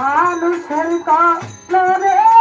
মানুষের কলরের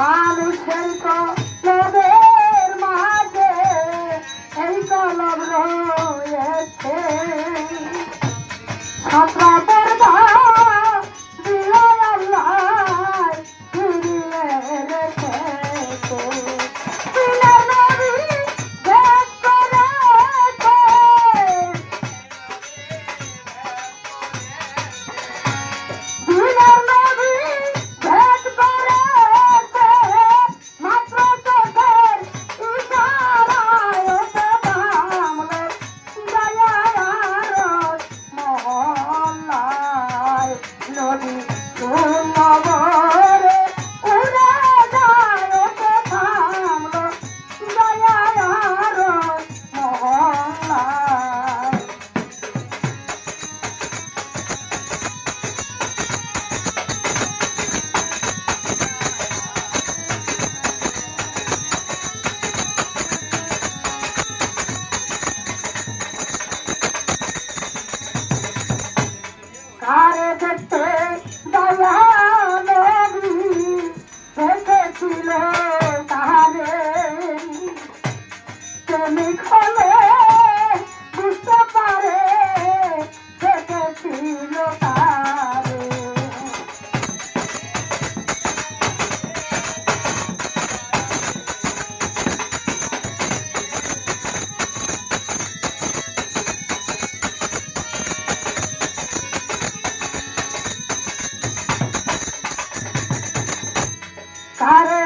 মানুষের কলমের মাঝে এই কলম রয়েছে। ছাত্রা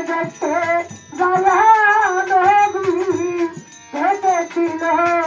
করতে গলা